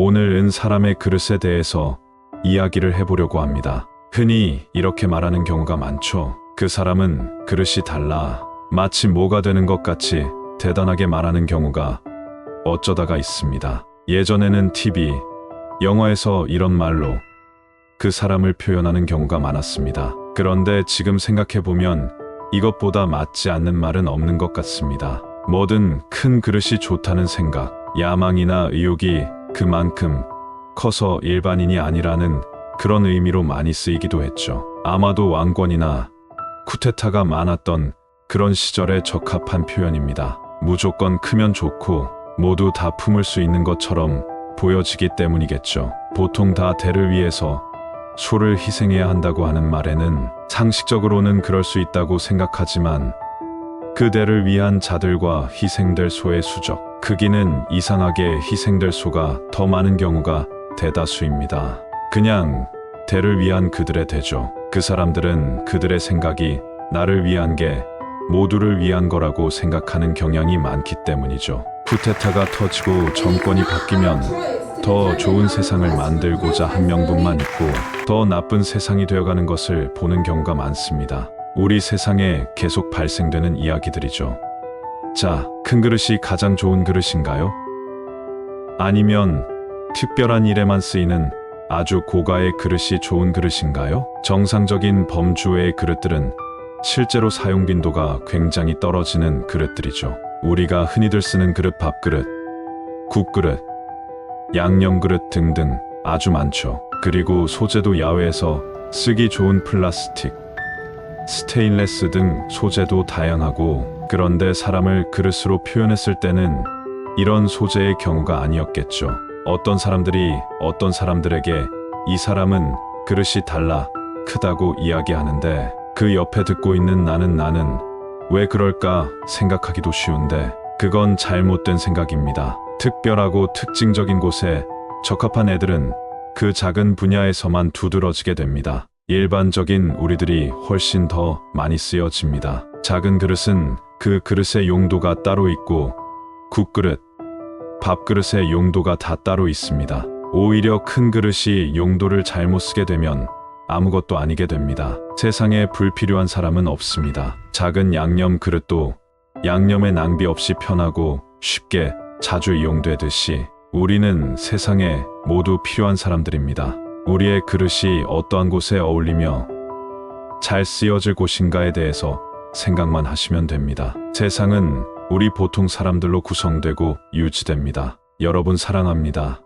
오늘은 사람의 그릇에 대해서 이야기를 해보려고 합니다. 흔히 이렇게 말하는 경우가 많죠. 그 사람은 그릇이 달라. 마치 뭐가 되는 것 같이 대단하게 말하는 경우가 어쩌다가 있습니다. 예전에는 TV, 영화에서 이런 말로 그 사람을 표현하는 경우가 많았습니다. 그런데 지금 생각해보면 이것보다 맞지 않는 말은 없는 것 같습니다. 뭐든 큰 그릇이 좋다는 생각, 야망이나 의욕이 그만큼 커서 일반인이 아니라는 그런 의미로 많이 쓰이기도 했죠. 아마도 왕권이나 쿠데타가 많았던 그런 시절에 적합한 표현입니다. 무조건 크면 좋고 모두 다 품을 수 있는 것처럼 보여지기 때문이겠죠. 보통 다 대를 위해서 소를 희생해야 한다고 하는 말에는 상식적으로는 그럴 수 있다고 생각하지만 그 대를 위한 자들과 희생될 소의 수적, 크기는 이상하게 희생될 소가 더 많은 경우가 대다수입니다. 그냥 대를 위한 그들의 대죠. 그 사람들은 그들의 생각이 나를 위한 게 모두를 위한 거라고 생각하는 경향이 많기 때문이죠. 쿠데타가 터지고 정권이 바뀌면 더 좋은 세상을 만들고자 한 명분만 있고 더 나쁜 세상이 되어가는 것을 보는 경우가 많습니다. 우리 세상에 계속 발생되는 이야기들이죠. 자, 큰 그릇이 가장 좋은 그릇인가요? 아니면 특별한 일에만 쓰이는 아주 고가의 그릇이 좋은 그릇인가요? 정상적인 범주의 그릇들은 실제로 사용 빈도가 굉장히 떨어지는 그릇들이죠. 우리가 흔히들 쓰는 그릇 밥그릇, 국그릇, 양념그릇 등등 아주 많죠. 그리고 소재도 야외에서 쓰기 좋은 플라스틱, 스테인레스 등 소재도 다양하고 그런데 사람을 그릇으로 표현했을 때는 이런 소재의 경우가 아니었겠죠. 어떤 사람들이 어떤 사람들에게 이 사람은 그릇이 달라 크다고 이야기하는데 그 옆에 듣고 있는 나는 나는 왜 그럴까 생각하기도 쉬운데 그건 잘못된 생각입니다. 특별하고 특징적인 곳에 적합한 애들은 그 작은 분야에서만 두드러지게 됩니다. 일반적인 우리들이 훨씬 더 많이 쓰여집니다. 작은 그릇은 그 그릇의 용도가 따로 있고 국그릇, 밥그릇의 용도가 다 따로 있습니다. 오히려 큰 그릇이 용도를 잘못 쓰게 되면 아무것도 아니게 됩니다. 세상에 불필요한 사람은 없습니다. 작은 양념 그릇도 양념의 낭비 없이 편하고 쉽게 자주 이용되듯이 우리는 세상에 모두 필요한 사람들입니다. 우리의 그릇이 어떠한 곳에 어울리며 잘 쓰여질 곳인가에 대해서 생각만 하시면 됩니다. 세상은 우리 보통 사람들로 구성되고 유지됩니다. 여러분 사랑합니다.